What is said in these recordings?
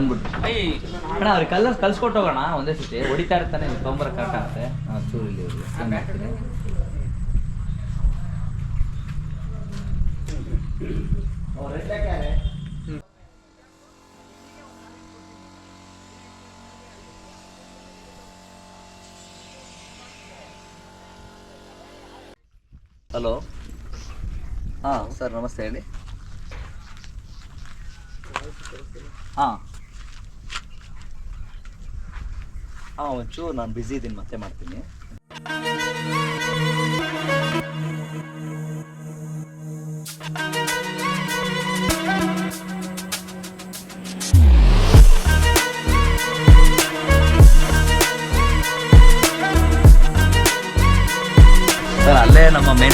ತಂದ್ಬಿಟ್ಟು ಅಣ್ಣ ಅವ್ರಿಗೆ ಕಲರ್ಸ್ ಕಲ್ಸ್ಕೊಟ್ಟು ಹೋಗೋಣ ಒಂದೇ ಸತಿ. ಹೊಡಿತಾ ಇರ್ತಾನೆ ತೊಂಬರ ಕರೆಕ್ಟ್ ಆಗುತ್ತೆ. ಹಾಂ ಚೂರು ಇಲ್ಲಿ. ಹಲೋ. ಹಾಂ ಸರ್ ನಮಸ್ತೆ ಹೇಳಿ. ಹಾಂ. ಹಾಂ ಒಂಚೂರು ನಾನು ಬ್ಯುಸಿ ಇದ್ದೀನಿ ಮತ್ತೆ ಮಾಡ್ತೀನಿ.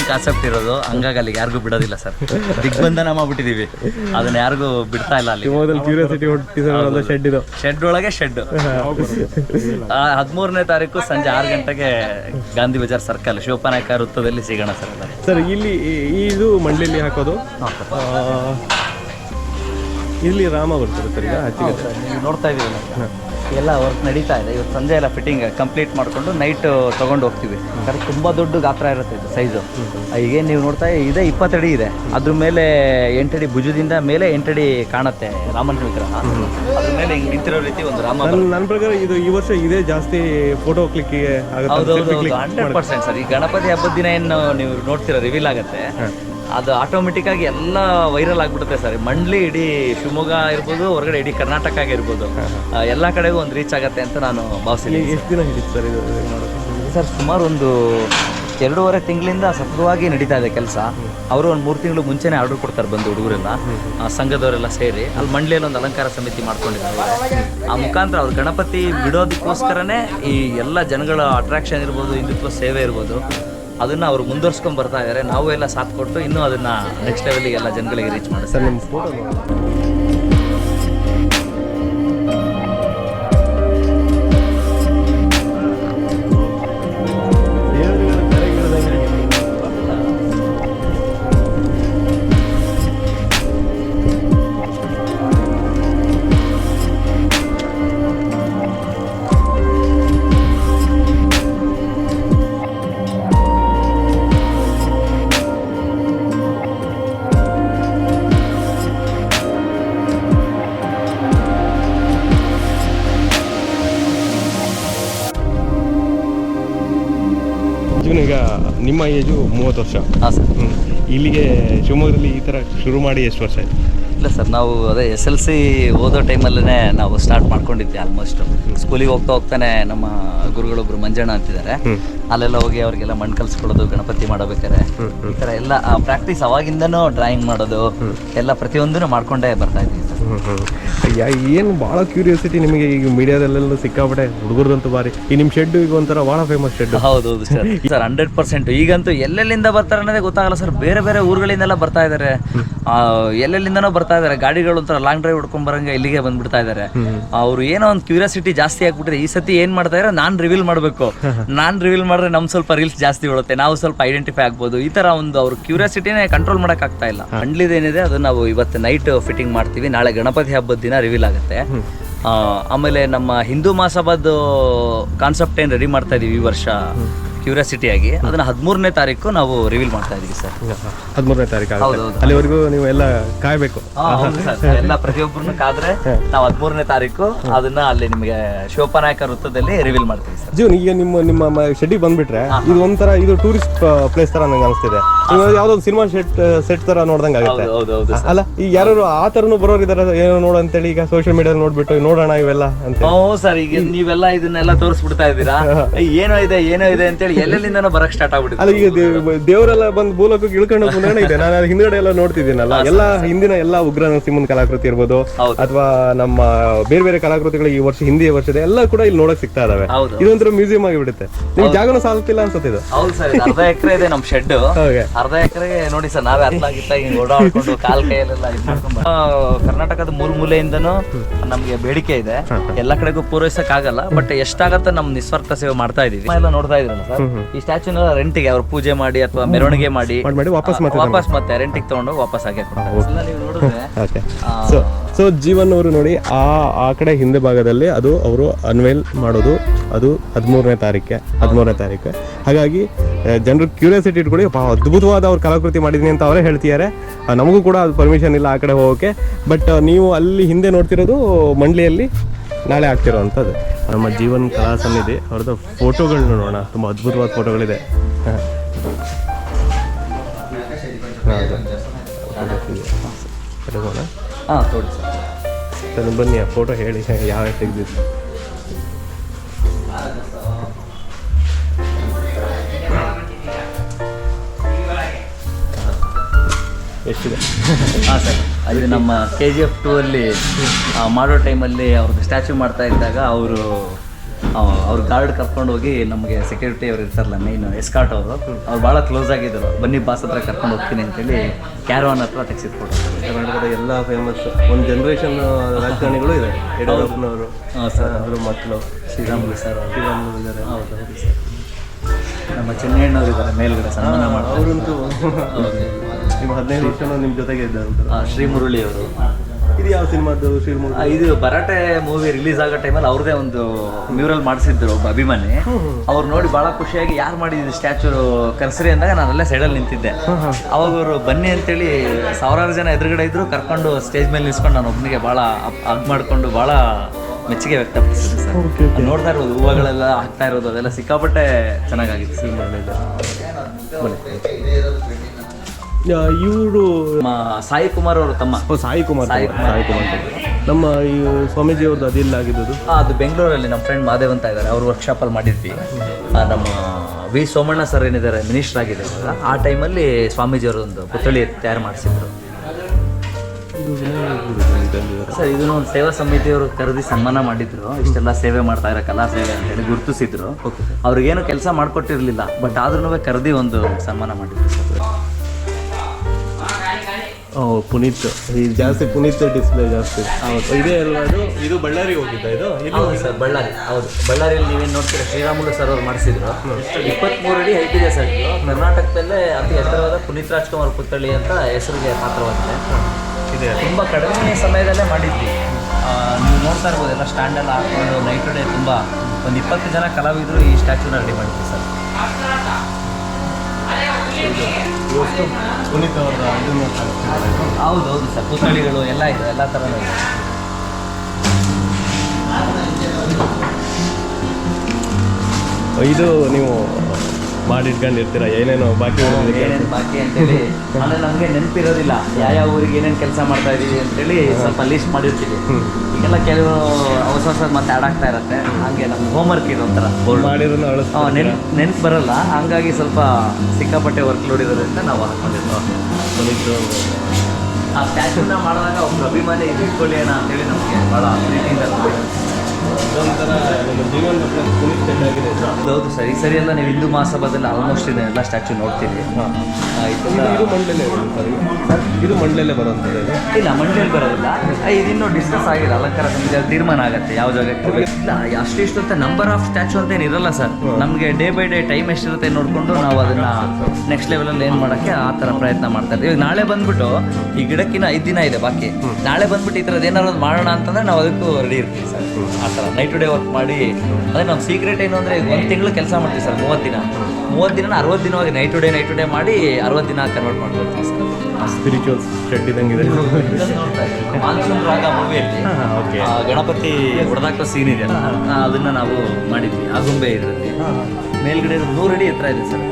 ಕಾನ್ಸೆಪ್ಟ್ ಇರೋದು ಹಂಗಾಗಿ ಅಲ್ಲಿಗೆ ಯಾರಿಗೂ ಬಿಡೋದಿಲ್ಲ ಸರ್. ದಿಗ್ಬಂಧನ ಮಾಡ್ಬಿಟ್ಟಿದೀವಿ. ಅದನ್ನ ಯಾರಿಗೂ ಬಿಡ್ತಾ ಇಲ್ಲ ಅಲ್ಲಿ ಶಿವಮೊಗ್ಗದಲ್ಲಿ ಕ್ಯೂರಿಯಾಸಿಟಿ ಹುಟ್ಟಿಸೋ ಶೆಡ್ ಇದು. ಶೆಡ್ ಒಳಗೆ ಶೆಡ್ ಹದಿಮೂರನೇ ತಾರೀಕು ಸಂಜೆ ಆರು ಗಂಟೆಗೆ ಗಾಂಧಿ ಬಜಾರ್ ಸರ್ಕಲ್ ಶಿವಪ್ಪನಾಯಕ ವೃತ್ತದಲ್ಲಿ ಸಿಗೋಣ ಸರ್ ಸರ್ ಇಲ್ಲಿ ಇದು ಮಂಡ್ಲಿಲಿ ಹಾಕೋದು. ಇಲ್ಲಿ ರಾಮ ಬರ್ತದೆ ಸರ್ ಈಗ ನೋಡ್ತಾ ಇದೀರಲ್ಲ. ಎಲ್ಲ ವರ್ಕ್ ನಡೀತಾ ಇದೆ. ಇವತ್ತು ಸಂಜೆ ಎಲ್ಲ ಫಿಟ್ಟಿಂಗ್ ಕಂಪ್ಲೀಟ್ ಮಾಡಿಕೊಂಡು ನೈಟ್ ತೊಗೊಂಡು ಹೋಗ್ತೀವಿ. ಯಾಕಂದ್ರೆ ತುಂಬ ದೊಡ್ಡ ಗಾತ್ರ ಇರುತ್ತೆ ಇದು ಸೈಜು ಈಗೇನು ನೀವು ನೋಡ್ತಾ ಇದೆ ಇಪ್ಪತ್ತಡಿ ಇದೆ. ಅದ್ರ ಮೇಲೆ ಎಂಟಡಿ ಭುಜದಿಂದ ಮೇಲೆ ಎಂಟಡಿ ಕಾಣುತ್ತೆ ರಾಮನ ವಿಗ್ರಹ. ಅದ್ರ ಮೇಲೆ ಹಿಂಗೆ ನಿಂತಿರೋ ರೀತಿ ಒಂದು ರಾಮ ನನ್ನ ಪ್ರಕಾರ ಇದು ಈ ವರ್ಷ ಇದೇ ಜಾಸ್ತಿ ಫೋಟೋ ಕ್ಲಿಕ್ಕಿಗೆ ಆಗುತ್ತೆ ಹೌದೌದು ಹಂಡ್ರೆಡ್ ಪರ್ಸೆಂಟ್ ಸರ್. ಈ ಗಣಪತಿ ಹಬ್ಬದ ದಿನ ಏನು ನೀವು ನೋಡ್ತೀರಾ ರಿವೀಲ್ ಆಗುತ್ತೆ. ಅದು ಆಟೋಮೆಟಿಕ್ ಆಗಿ ಎಲ್ಲ ವೈರಲ್ ಆಗ್ಬಿಡುತ್ತೆ ಸರ್. ಮಂಡ್ಲಿ ಇಡೀ ಶಿವಮೊಗ್ಗ ಇರ್ಬೋದು ಹೊರಗಡೆ ಇಡೀ ಕರ್ನಾಟಕ ಆಗಿರ್ಬೋದು. ಎಲ್ಲ ಕಡೆಗೂ ಒಂದು ರೀಚ್ ಆಗತ್ತೆ ಅಂತ ನಾನು ಭಾವಿಸಿದ್ದೀನಿ ಎಷ್ಟು ದಿನ ಹಿಡಿತು ಸರ್ ಇದು ಸರ್ ಸುಮಾರು ಒಂದು ಎರಡೂವರೆ ತಿಂಗಳಿಂದ ಸತತವಾಗಿ ನಡೀತಾ ಇದೆ ಕೆಲಸ. ಅವರು ಒಂದು ಮೂರು ತಿಂಗಳು ಮುಂಚೆನೇ ಆರ್ಡರ್ ಕೊಡ್ತಾರೆ ಬಂದು ಹುಡುಗರೆಲ್ಲ. ಆ, ಸಂಘದವರೆಲ್ಲ ಸೇರಿ. ಅಲ್ಲಿ ಮಂಡ್ಲಿಯಲ್ಲಿ ಒಂದು ಅಲಂಕಾರ ಸಮಿತಿ ಮಾಡ್ಕೊಂಡಿದ್ದಾರೆ. ಆ ಮುಖಾಂತರ ಅವ್ರು ಗಣಪತಿ ಬಿಡೋದಕ್ಕೋಸ್ಕರನೇ ಈ ಎಲ್ಲ ಜನಗಳ ಅಟ್ರಾಕ್ಷನ್ ಇರ್ಬೋದು ಹಿಂದುತ್ವ ಸೇವೆ ಇರ್ಬೋದು. ಅದನ್ನ ಅವರು ಮುಂದುವರ್ಸ್ಕೊಂಡ್ ಬರ್ತಾ ಇದ್ದಾರೆ ನಾವು ಎಲ್ಲ ಸಾಥ್ ಕೊಟ್ಟು ಇನ್ನೂ ಅದನ್ನ ನೆಕ್ಸ್ಟ್ ಲೆವೆಲಿಗೆಲ್ಲ ಜನಗಳಿಗೆ ರೀಚ್ ಮಾಡಿ ಸರ್, ನಿಮ್ಮ ಫೋಟೋ ನಿಮ್ಮ ಏಜು ಮೂವತ್ತು ವರ್ಷ. ಹಾಂ ಸರ್. ಹ್ಞೂ ಇಲ್ಲಿಗೆ ಶಿವಮೊಗ್ಗದಲ್ಲಿ ಈ ಥರ ಶುರು ಮಾಡಿ ಎಷ್ಟು ವರ್ಷ ಆಯಿತು? ಇಲ್ಲ ಸರ್. ನಾವು ಅದೇ ಎಸ್ ಎಲ್ ಸಿ ಓದೋ ಟೈಮಲ್ಲೇ ನಾವು ಸ್ಟಾರ್ಟ್ ಮಾಡ್ಕೊಂಡಿದ್ವಿ ಆಲ್ಮೋಸ್ಟ್. ಸ್ಕೂಲಿಗೆ ಹೋಗ್ತಾ ಹೋಗ್ತಾನೆ ನಮ್ಮ ಗುರುಗಳೊಬ್ರು ಮಂಜಣ್ಣ ಅಂತಿದ್ದಾರೆ. ಅಲ್ಲೆಲ್ಲ ಹೋಗಿ ಅವ್ರಿಗೆಲ್ಲ ಮಣ್ಣು ಕಲ್ಸ್ಕೊಳ್ಳೋದು ಗಣಪತಿ ಮಾಡಬೇಕಾರೆ ಈ ಥರ ಎಲ್ಲ ಪ್ರಾಕ್ಟೀಸ್ ಅವಾಗಿಂದನೂ ಡ್ರಾಯಿಂಗ್ ಮಾಡೋದು ಎಲ್ಲ ಪ್ರತಿಯೊಂದನ್ನು ಮಾಡ್ಕೊಂಡೇ ಬರ್ತಾ ಇದ್ದೀವಿ ಸರ್. ಏನು ಭಾಳ ಕ್ಯೂರಿಯಾಸಿಟಿ ನಿಮಗೆ ಈಗ ಮೀಡಿಯಾದಲ್ಲೆಲ್ಲ ಸಿಕ್ಕಾಬಿಟ್ಟೆ ಹುಡುಗರದಂತೂ ಬಾರಿ ಈ ನಿಮ್ಮ ಶೆಡ್ ಈಗ ಒಂಥರ ಭಾಳ ಫೇಮಸ್ ಶೆಡ್ ಹೌದು ಸರ್ ಸರ್ ಹಂಡ್ರೆಡ್ ಪರ್ಸೆಂಟ್ ಈಗಂತೂ ಎಲ್ಲೆಲ್ಲಿಂದ ಬರ್ತಾರೆ ಅನ್ನೋದೇ ಗೊತ್ತಾಗಲ್ಲ ಸರ್ ಬೇರೆ ಬೇರೆ ಊರುಗಳಿಂದೆಲ್ಲ ಬರ್ತಾ ಇದ್ದಾರೆ ಎಲ್ಲೆಲ್ಲಿಂದನೋ ಬರ್ತಾ ಇದ್ದಾರೆ ಗಾಡಿಗಳು ಒಂಥರ ಲಾಂಗ್ ಡ್ರೈವ್ ಹೊಡ್ಕೊಂಡ್ ಬರಂಗೆ ಇಲ್ಲಿಗೆ ಬಂದ್ಬಿಡ್ತಾ ಇದ್ದಾರೆ ಅವ್ರು ಏನೋ ಒಂದು ಕ್ಯೂರಿಯಾಸಿಟಿ ಜಾಸ್ತಿ ಆಗ್ಬಿಟ್ಟಿದೆ. ಈ ಸತಿ ಏನ್ ಮಾಡ್ತಾ ಇದ್ದಾರೆ ನಾನ್ ರಿವೀಲ್ ಮಾಡಬೇಕು. ನಾನ್ ರಿವೀಲ್ ಮಾಡಿದ್ರೆ ನಮ್ ಸ್ವಲ್ಪ ರೀಲ್ಸ್ ಜಾಸ್ತಿ ಬೀಳುತ್ತೆ. ನಾವು ಸ್ವಲ್ಪ ಐಡೆಂಟಿಫೈ ಆಗ್ಬೋದು. ಈ ತರ ಒಂದು ಅವ್ರ ಕ್ಯೂರಿಯಾಸಿಟಿನೇ ಕಂಟ್ರೋಲ್ ಮಾಡಕ್ ಆಗ್ತಾ ಇಲ್ಲ. ಏನಿದೆ? ಅದನ್ನ ನಾವು ಇವತ್ತು ನೈಟ್ ಫಿಟ್ಟಿಂಗ್ ಮಾಡ್ತೀವಿ. ನಾಳೆ ಗಣಪತಿ ಹಬ್ಬದ ದಿನ ರಿವೀಲ್ ಆಗುತ್ತೆ. ಆಮೇಲೆ ನಮ್ಮ ಹಿಂದೂ ಮಹಾಸಭಾದ ಕಾನ್ಸೆಪ್ಟ್ ಏನು ರೆಡಿ ಮಾಡ್ತಾ ಇದೀವಿ ಈ ವರ್ಷ? ಕ್ಯೂರಿಯಾಸಿಟಿ ಆಗಿ ಅದನ್ನ ಹದಿಮೂರನೇ ತಾರೀಕು ನಾವು ರಿವೀಲ್ ಮಾಡ್ತಾ ಇದೀವಿ ಸರ್. ಹದಿಮೂರನೇ ತಾರೀಕು ಆಗುತ್ತೆ. ಅಲ್ಲಿವರೆಗೂ ನೀವು ಎಲ್ಲ ಕಾಯಬೇಕು. ಎಲ್ಲ ಪ್ರತಿಯೊಬ್ಬರನ್ನು ಕಾದ್ರೆ ನಾವು ಹದಿಮೂರನೇ ತಾರೀಕು ಅದನ್ನ ಅಲ್ಲಿ ನಿಮಗೆ ಶಿವಪ್ಪನಾಯಕ ವೃತ್ತದಲ್ಲಿ ರಿವೀಲ್ ಮಾಡ್ತೀವಿ ಸರ್. ಜೀವನ್ ಈಗ ನಿಮ್ಮ ನಿಮ್ಮ ಶೆಡ್ಡಿಗೆ ಬಂದ್ಬಿಟ್ರೆ ಇದು ಒಂಥರ ಇದು ಟೂರಿಸ್ಟ್ ಪ್ಲೇಸ್ ತರ ನಂಗೆ ಅನಿಸ್ತಿದೆ. ಯಾವ್ದೊಂದು ಸಿನಿಮಾ ಸೆಟ್ ಸೆಟ್ ತರ ನೋಡ್ದಂಗೆ ಆಗುತ್ತೆ. ಹೌದು ಹೌದು ಹೌದು ಅಲ್ಲ ಈಗ ಯಾರು ಆ ತರನು ಬರೋರು ಇದಾರೆ ಏನೋ ನೋಡು ಅಂತೇಳಿ ಈಗ ಸೋಷಿಯಲ್ ಮೀಡಿಯಾ ನೋಡ್ಬಿಟ್ಟು ನೋಡೋಣ ಇವೆಲ್ಲ ಅಂತ ಹ್ಞೂ ಸರ್ ಈಗ ನೀವೆಲ್ಲ ಇದನ್ನೆಲ್ಲ ತೋರಿಸ್ಬಿಡ್ತಾ ಇದ್ದೀರಾ? ಏನೋ ಇದೆ ಏನೋ ಇದೆ ಅಂತೇಳಿ ಎಲ್ಲೆಲ್ಲಿಂದನೋ ಬರಕ್ ಸ್ಟಾರ್ಟ್ ಆಗ್ಬಿಟ್ಟಿದೆ ಅಲ್ಲ ಈಗ ದೇವ್- ದೇವರೆಲ್ಲ ಬಂದು ಭೂಲೋಕಕ್ಕೆ ಇಳ್ಕೊಂಡು ಮುಂದೆ ಇದೆ. ನಾನು ಹಿಂದ್ಗಡೆ ಎಲ್ಲ ನೋಡ್ತಿದ್ದೀನಲ್ಲ. ಎಲ್ಲ ಹಿಂದಿನ ಎಲ್ಲ ಉಗ್ರ ನರಸಿಂಹನ ಕಲಾಕೃತಿ ಇರ್ಬೋದು ಅಥವಾ ನಮ್ಮ ಬೇರೆ ಬೇರೆ ಕಲಾಕೃತಿಗಳು ಈ ವರ್ಷ ಹಿಂದಿ ವರ್ಷದ ಎಲ್ಲ ಕೂಡ ಇಲ್ಲಿ ನೋಡಕ್ ಸಿಗ್ತಾ ಇದಾವೆ. ಇದೊಂದ್ರ ಇದೊಂಥರ ಮ್ಯೂಸಿಯಂ ಆಗಿಬಿಡುತ್ತೆ. ನಿಮ್ಗೆ ಜಾಗನೂ ಸಾಲ್ತಿಲ್ಲ ಅನ್ಸುತ್ತೆ ಇದು? ಹೌದು ಸರ್ ಅರ್ಧ ಎಕರೆ ಇದೆ ನಮ್ ಶೆಡ್ ಅರ್ಧ ಎಕರೆಗೆ ನೋಡಿ ಸರ್ ನಾವೇ ಆಗಿತ್ತ ಹಿಂಗ್ ಓಡಾಡ್ಕೊಂಡು ಕಾಲ್ ಕೈಯಲ್ಲೆಲ್ಲ ಕರ್ನಾಟಕದ ಮೂಲ ಮೂಲೆಯಿಂದನೂ ನಮ್ಗೆ ಬೇಡಿಕೆ ಇದೆ. ಎಲ್ಲ ಕಡೆಗೂ ಪೂರೈಸಕ್ ಆಗಲ್ಲ ಬಟ್ ಎಷ್ಟಾಗತ್ತ ನಮ್ ನಿಸ್ವಾರ್ಥ ಸೇವೆ ಮಾಡ್ತಾ ಇದೀವಿ. ಎಲ್ಲ ನೋಡ್ತಾ ಇದ್ರಲ್ಲ ಸರ್. ಈ ಸ್ಟ್ಯಾಚ್ಯೂನ ರೆಂಟಿಗೆ ಅವ್ರು ಪೂಜೆ ಮಾಡಿ ಅಥವಾ ಮೆರವಣಿಗೆ ಮಾಡಿ ವಾಪಸ್ ಮತ್ತೆ ವಾಪಸ್ ಮತ್ತೆ ರೆಂಟಿಗೆ ತಗೊಂಡು ವಾಪಸ್ ಹಾಕಿ ಕೊಡ್ತಾರೆ. ನೀವು ನೋಡಿದ್ರೆ ಸೊ ಜೀವನ್ ಅವರು ನೋಡಿ, ಆ ಆ ಕಡೆ ಹಿಂದೆ ಭಾಗದಲ್ಲಿ ಅದು ಅವರು ಅನ್ವೇಲ್ ಮಾಡೋದು ಅದು ಹದಿಮೂರನೇ ತಾರೀಕೆ ಹದಿಮೂರನೇ ತಾರೀಕು ಹಾಗಾಗಿ ಜನರು ಕ್ಯೂರಿಯಾಸಿಟಿ ಇಟ್ಕೊಳ್ಳಿ ಪಾ ಅದ್ಭುತವಾದ ಅವ್ರು ಕಲಾಕೃತಿ ಮಾಡಿದ್ದೀನಿ ಅಂತ ಅವರೇ ಹೇಳ್ತಿದ್ದಾರೆ. ನಮಗೂ ಕೂಡ ಅದು ಪರ್ಮಿಷನ್ ಇಲ್ಲ ಆ ಕಡೆ ಹೋಗೋಕ್ಕೆ ಬಟ್ ನೀವು ಅಲ್ಲಿ ಹಿಂದೆ ನೋಡ್ತಿರೋದು ಮಂಡಳಿಯಲ್ಲಿ ನಾಳೆ ಆಗ್ತಿರೋವಂಥದ್ದು. ನಮ್ಮ ಜೀವನ್ ಕಲಾ ಸನ್ನಿಧಿ, ಅವ್ರದ್ದು ಫೋಟೋಗಳನ್ನ ನೋಡೋಣ. ತುಂಬ ಅದ್ಭುತವಾದ ಫೋಟೋಗಳಿದೆ ಹಾಂ. ಹಾಂ ತೋಡಿ ಸರ್. ಸರ್ ಬನ್ನಿ ಆ ಫೋಟೋ ಹೇಳಿ ಯಾವ ತೆಗೆದಿದ್ದು. ಎಷ್ಟಿದೆ? ಹಾಂ ಸರ್. ಅದು ನಮ್ಮ ಕೆ ಜಿ ಎಫ್ ಟೂ ಅಲ್ಲಿ ಮಾಡೋ ಟೈಮಲ್ಲಿ ಅವ್ರದ್ದು ಸ್ಟ್ಯಾಚ್ಯೂ ಮಾಡ್ತಾ ಇದ್ದಾಗ ಅವರು ಅವ್ರ ಗಾರ್ಡ್ ಕರ್ಕೊಂಡು ಹೋಗಿ ನಮಗೆ ಸೆಕ್ಯೂರಿಟಿ ಅವ್ರು ಇರ್ತಾರಲ್ಲ ಮೇನ್ ಎಸ್ಕಾಟ್ ಅವರು ಅವ್ರು ಭಾಳ ಕ್ಲೋಸ್ ಆಗಿದ್ದರು ಬನ್ನಿ ಬಾಸ್ ಹತ್ರ ಕರ್ಕೊಂಡು ಹೋಗ್ತೀನಿ ಅಂತೇಳಿ ಕ್ಯಾರವಾನ್ ಹತ್ರ ತೆಗ್ಸಿದ್ ಫೋಟೋ ಕರ್ನಾಟಕದ ಎಲ್ಲ ಫೇಮಸ್ ಒಂದು ಜನ್ರೇಷನ್ ರಾಜಕಾರಣಿಗಳು ಇದೆ ಯಡಿಯೂರಪ್ಪನವರು ಹಾಂ ಸರ್. ಅವರು ಮಕ್ಕಳು. ಶ್ರೀರಾಮುಲು ಸರ್ ಶ್ರೀರಾಮುಲು ಇದ್ದಾರೆ ಹೌದು ಹೌದು ಸರ್. ನಮ್ಮ ಚೆನ್ನಣ್ಣವ್ರು ಇದ್ದಾರೆ ಮೇಲ್ಗಡೆ ಸನ್ಮಾನ ಮಾಡ್ತಾರೆ. ಅವರಂತೂ ನಿಮ್ಮ ಹದಿನೈದು ವರ್ಷನೂ ನಿಮ್ಮ ಜೊತೆಗೆ ಇದ್ದಾರೆ ಆ, ಶ್ರೀ ಮುರಳಿ ಅವರು ಇದು ಯಾವ ಸಿನಿಮಾದ್ದು ಇದು ಬರಾಟೆ ಮೂವಿ ರಿಲೀಸ್ ಆಗೋ ಟೈಮಲ್ಲಿ ಅವ್ರದೇ ಒಂದು ಮ್ಯೂರಲ್ ಮಾಡಿಸಿದ್ರು ಒಬ್ಬ ಅಭಿಮಾನಿ. ಅವ್ರು ನೋಡಿ ಭಾಳ ಖುಷಿಯಾಗಿ ಯಾರು ಮಾಡಿದ್ರು ಸ್ಟ್ಯಾಚು ಕರ್ಸರಿ ಅಂದಾಗ ನಾನೆಲ್ಲ ಅಲ್ಲೇ ಸೈಡಲ್ಲಿ ನಿಂತಿದ್ದೆ. ಅವಾಗ ಅವರು ಬನ್ನಿ ಅಂತೇಳಿ ಸಾವಿರಾರು ಜನ ಎದುರುಗಡೆ ಇದ್ರು ಕರ್ಕೊಂಡು ಸ್ಟೇಜ್ ಮೇಲೆ ನಿಲ್ಸ್ಕೊಂಡು ನಾನು ಒಬ್ಬನಿಗೆ ಭಾಳ ಅಗ್ ಮಾಡಿಕೊಂಡು ಭಾಳ ಮೆಚ್ಚುಗೆ ವ್ಯಕ್ತಪಡಿಸಿದೆ ಸರ್. ನೋಡ್ತಾ ಇರೋದು ಹೂವುಗಳೆಲ್ಲ ಹಾಕ್ತಾ ಇರೋದು ಅದೆಲ್ಲ ಸಿಕ್ಕಾಪಟ್ಟೆ ಚೆನ್ನಾಗಾಗಿತ್ತು. ಸಿನಿಮಾ ಇವರು ಸಾಯಿ ಕುಮಾರ್ ಅವರು ತಮ್ಮ. ಸಾಯಿ ಕುಮಾರ್ ಸಾಯಿ ಕುಮಾರ್. ಸಾಯಿ ಕುಮಾರ್ ನಮ್ಮ ಈ ಸ್ವಾಮೀಜಿ ಅವ್ರದ್ದು ಅದಿಲ್ಲ ಆಗಿದ್ದು ಆ, ಅದು ಬೆಂಗಳೂರಲ್ಲಿ ನಮ್ಮ ಫ್ರೆಂಡ್ ಮಾದೇವ್ ಅಂತ ಇದ್ದಾರೆ. ಅವ್ರ ವರ್ಕ್ಶಾಪಲ್ಲಿ ಮಾಡಿದ್ವಿ. ಆ, ನಮ್ಮ ವಿ ಸೋಮಣ್ಣ ಸರ್ ಏನಿದ್ದಾರೆ ಮಿನಿಸ್ಟರ್ ಆಗಿದೆ ಇವಾಗ. ಆ ಟೈಮಲ್ಲಿ ಸ್ವಾಮೀಜಿಯವರು ಒಂದು ಪುತ್ಥಳಿ ತಯಾರು ಮಾಡಿಸಿದ್ರು. ಸರ್ ಇದನ್ನು ಒಂದು ಸೇವಾ ಸಮಿತಿಯವರು ಕರೆದಿ ಸನ್ಮಾನ ಮಾಡಿದ್ರು. ಇಷ್ಟೆಲ್ಲ ಸೇವೆ ಮಾಡ್ತಾ ಇರೋ ಕಲಾ ಸೇವೆ ಅಂತ ಹೇಳಿ ಗುರುತಿಸಿದ್ರು. ಅವ್ರಿಗೇನು ಕೆಲಸ ಮಾಡಿಕೊಟ್ಟಿರಲಿಲ್ಲ. ಬಟ್ ಆದ್ರೂ ಕರೆದಿ ಒಂದು ಸನ್ಮಾನ ಮಾಡಿದ್ರು. ಸರ್ ಪುನೀತ್. ಈ ಜಾಸ್ತಿ ಪುನೀತ್ ಡಿಸ್ಪ್ಲೇ ಜಾಸ್ತಿ. ಹೌದು. ಇದೇ ಅಲ್ವಾ ಅದು? ಇದು ಬಳ್ಳಾರಿ ಹೋಗಿದ್ದ ಇದು? ಹೌದು ಸರ್ ಬಳ್ಳಾರಿ. ಹೌದು. ಬಳ್ಳಾರಿಯಲ್ಲಿ ನೀವೇನು ನೋಡ್ತೀರಾ? ಶ್ರೀರಾಮುಲು ಸರ್ ಅವ್ರು ಮಾಡಿಸಿದ್ರು. ಇಪ್ಪತ್ಮೂರು ಅಡಿ ಹೈಟ್ ಇದೆ ಸರ್ ಇದು. ಕರ್ನಾಟಕದಲ್ಲೇ ಅತಿ ಎತ್ತರವಾದ ಪುನೀತ್ ರಾಜ್ಕುಮಾರ್ ಪುತ್ಥಳಿ ಅಂತ ಹೆಸರಿಗೆ ಪಾತ್ರವಾಗಿದೆ. ಇದೆ ತುಂಬ ಕಡಿಮೆ ಸಮಯದಲ್ಲೇ ಮಾಡಿದ್ವಿ. ನೀವು ನೋಡ್ತಾ ಇರ್ಬೋದು ಎಲ್ಲ ಸ್ಟ್ಯಾಂಡೆಲ್ಲ ಹಾಕೊಂಡು ನೈಟ್ ಡೇ ತುಂಬ ಒಂದು ಇಪ್ಪತ್ತು ಜನ ಕಲಾವಿದರು ಈ ಸ್ಟ್ಯಾಚ್ಯೂನ ರೆಡಿ ಮಾಡಿದ್ವಿ ಸರ್. ಇವತ್ತು ಪುನೀತ್ ಅವರ ಇದನ್ನು ಕಾಣಿಸ್ತಿದ್ದಾರೆ ಇದು. ಹೌದು ಹೌದು ಸರ್ ಪುತ್ಥಳಿಗಳು ಎಲ್ಲ ಇದೆ ಎಲ್ಲ ಥರನೂ ಇದು ಇದು ನೀವು ಮಾಡಿಟ್ಕೊಂಡಿರ್ತೀರ? ಏನೇನೋ ಬಾಕಿ ಉಳಿದಿದೆ. ಏನೇನು ಬಾಕಿ ಅಂತೇಳಿ? ಅಂದರೆ ನಮಗೆ ನೆನಪಿರೋದಿಲ್ಲ. ಯಾವ ಊರಿಗೆ ಏನೇನು ಕೆಲಸ ಮಾಡ್ತಾ ಇದೀವಿ ಅಂತೇಳಿ ಸ್ವಲ್ಪ ಲಿಸ್ಟ್ ಮಾಡಿರ್ತೀವಿ. ಈಗೆಲ್ಲ ಕೆಲವು ಹೊಸ ಹೊಸ ಮತ್ತೆ ಆಡ್ ಆಗ್ತಾ ಇರುತ್ತೆ. ಹಾಗೆ ನಮ್ಮ ಹೋಮ್ವರ್ಕ್ ಇದು ಒಂಥರ ಅಳಿಸ್ತಾರೆ ನೆನ್ಪು ನೆನ್ಪು ಬರಲ್ಲ. ಹಂಗಾಗಿ ಸ್ವಲ್ಪ ಸಿಕ್ಕಾಪಟ್ಟೆ ವರ್ಕ್ ಲೋಡ್ ಇರೋದ್ರಿಂದ ನಾವು ಪುನೀತ್ ಆ ಸ್ಟ್ಯಾಚುನ ಮಾಡಿದಾಗ ಒಬ್ರು ಅಭಿಮಾನಿ ಇಟ್ಕೊಳ್ಳಿ ಅಂತ ಅಂತೇಳಿ ನಮಗೆ ಭಾಳ ಪ್ರೀತಿಯಿಂದ ಜೀವನ ಹೌದು ಸರಿ ಸರಿ ಎಲ್ಲ ನೀವು ಹಿಂದೂ ಮಹಾಸಭಾದಲ್ಲಿ ಆಲ್ಮೋಸ್ಟ್ ಇದೆ ಎಲ್ಲ ಸ್ಟ್ಯಾಚು ನೋಡ್ತೀವಿ ಇದು ಇದು? ಬರುವಂಥದ್ದು ಇಲ್ಲ ಮಂಡ್ಯಲ್ಲಿ ಬರೋದಿಲ್ಲ. ಇದಿನ್ನೂ ಡಿಸ್ಕಸ್ ಆಗಿಲ್ಲ ಅಲಂಕಾರ ಸಮಿತಿ ತೀರ್ಮಾನ ಆಗುತ್ತೆ ಯಾವ ಜಾಗಕ್ಕೆ. ಇಲ್ಲ ಅಷ್ಟು ಇಷ್ಟು ಅಂತ ನಂಬರ್ ಆಫ್ ಸ್ಟ್ಯಾಚು ಅಂತ ಏನಿರಲ್ಲ ಸರ್. ನಮಗೆ ಡೇ ಬೈ ಡೇ ಟೈಮ್ ಎಷ್ಟಿರುತ್ತೆ ನೋಡಿಕೊಂಡು ನಾವು ಅದನ್ನ ನೆಕ್ಸ್ಟ್ ಲೆವೆಲಲ್ಲಿ ಏನು ಮಾಡೋಕ್ಕೆ ಆ ಥರ ಪ್ರಯತ್ನ ಮಾಡ್ತಾ ಇದ್ದೀವಿ. ಈಗ ನಾಳೆ ಬಂದ್ಬಿಟ್ಟು ಈ ಗಿಡಕ್ಕಿನ ಐದು ದಿನ ಇದೆ ಬಾಕಿ. ನಾಳೆ ಬಂದ್ಬಿಟ್ಟು ಈ ಥರದ್ದು ಏನಾದ್ರು ಮಾಡೋಣ ಅಂತಂದ್ರೆ ನಾವು ಅದಕ್ಕೂ ರೆಡಿ ಇರ್ತೀವಿ ಸರ್. ಆ ಥರ ಟು ಡೇ ವರ್ಕ್ ಮಾಡಿ. ಅದೇ ನಮ್ಮ ಸೀಕ್ರೆಟ್ ಏನು ಅಂದರೆ ಒಂದು ತಿಂಗಳು ಕೆಲಸ ಮಾಡ್ತೀವಿ ಸರ್ ಮೂವತ್ತು ದಿನ. ಮೂವತ್ತು ದಿನ ಅರವತ್ತು ದಿನವಾಗಿ night to day night to day ಮಾಡಿ ಅರವತ್ತು ದಿನ ಕನ್ವರ್ಟ್ ಮಾಡ್ಕೊಳ್ತೀವಿ ಸರ್ ಸ್ಪಿರಿಚುವಲ್ ಶೆಡ್ ಇದ್ದೀವಿ. ಮಾನ್ಸೂನ್ ರಾಗ ಮೂವಿಯಲ್ಲಿ ಗಣಪತಿ ಹೊಡೆದಾಕೋ ಸೀನ್ ಇದೆಯಲ್ಲ ಅದನ್ನ ನಾವು ಮಾಡಿದ್ವಿ ಆಗುಂಬೆ ಇದರಲ್ಲಿ. ಮೇಲ್ಗಡೆ ನೂರು ಅಡಿ ಎತ್ತರ ಇದೆ ಸರ್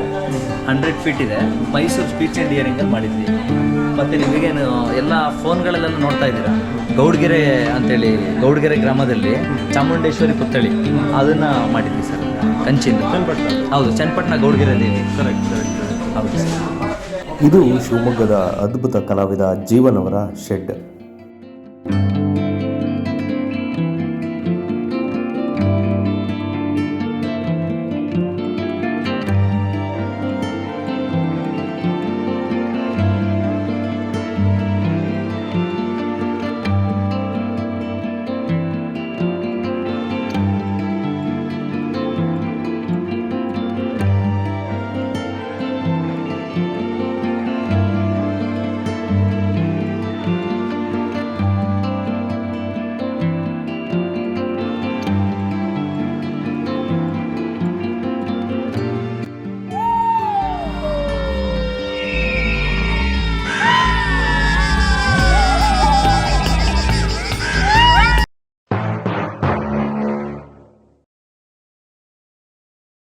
ಹಂಡ್ರೆಡ್ ಫೀಟ್ ಇದೆ. ಮೈಸೂರು ಸ್ಪೀಚ್ ಆ್ಯಂಡ್ ಇಯರಿಂಗಲ್ಲಿ ಮಾಡಿದ್ವಿ. ಮತ್ತು ನಿಮಗೇನು ಎಲ್ಲ ಫೋನ್ಗಳಲ್ಲೆಲ್ಲ ನೋಡ್ತಾ ಇದ್ದೀರಾ? ಗೌಡ್ಗೆರೆ ಅಂತೇಳಿ, ಗೌಡ್ಗೆರೆ ಗ್ರಾಮದಲ್ಲಿ ಚಾಮುಂಡೇಶ್ವರಿ ಪುತ್ಥಳಿ. ಅದನ್ನ ಮಾಡಿದ್ವಿ ಸರ್. ಕಂಚಿಂದ. ಹೌದು, ಚನ್ನಪಟ್ಟಣ ಗೌಡ್ಗೆರೆ ದೇವಿ ಕರೆಕ್ಟ್ ಹೌದು ಇದು ಶಿವಮೊಗ್ಗದ ಅದ್ಭುತ ಕಲಾವಿದ ಜೀವನವರ ಶೆಡ್.